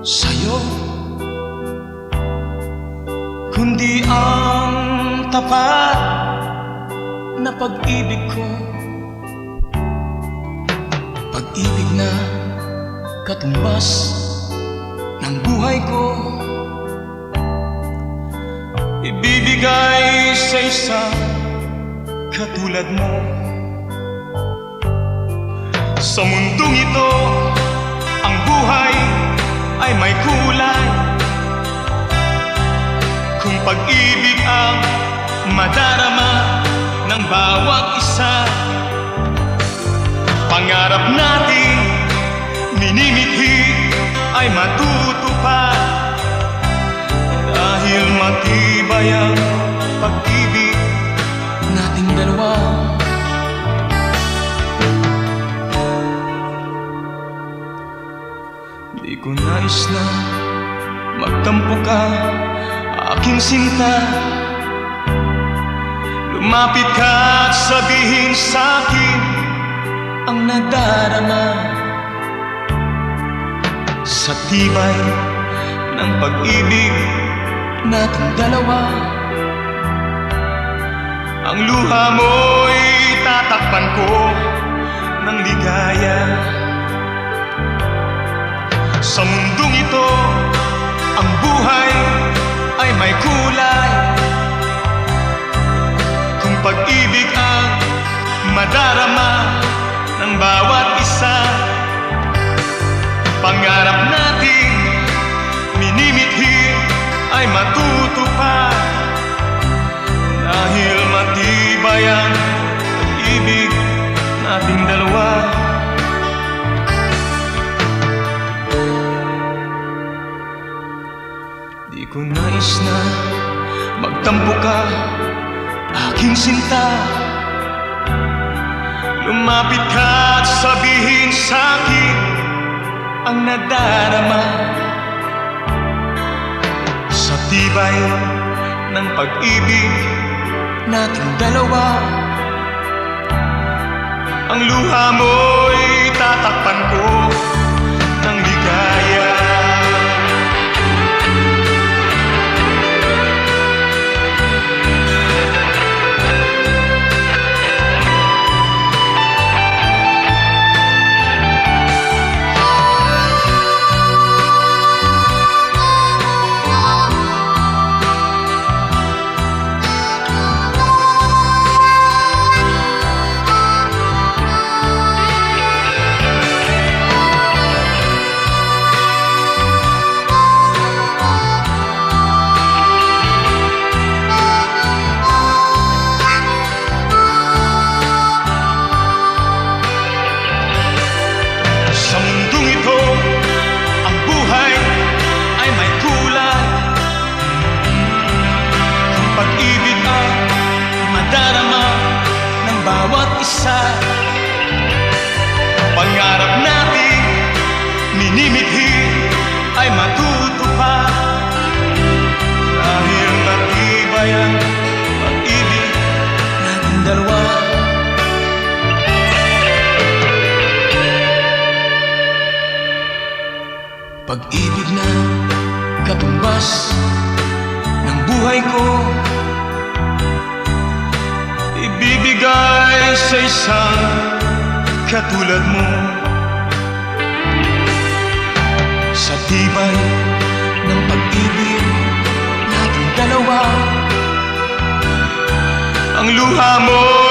sa'yo. Kundi ang tapat na pag-ibig ko. Pag-ibig na katumbas ng buhay ko. Ibibigay sa isang katulad mo. Sa mundong ito, ang buhay ay may kulay. Kung pag-ibig ang madarama ng bawat isa. Pangarap natin minimithi ay matutupad Di ko nais na magtampo ka aking sinta. Lumapit ka at sabihin sa akin ang nadarama. Sa tibay ng pag-ibig nating dalawa Ang luha mo'y tatakpan ko ng ligaya Sa ito, Di ko nais na magtampo ka aking sinta. Lumapit ka at sabihin sa akin ang nadarama. Sa tibay ng pag-ibig nating dalawa Ang luha mo'y tatakpan ko Pag-ibig na katumbas ng buhay ko. Ibibigay sa isang katulad mo. Sa tibay ng pag-ibig nating dalawa. Ang luha ko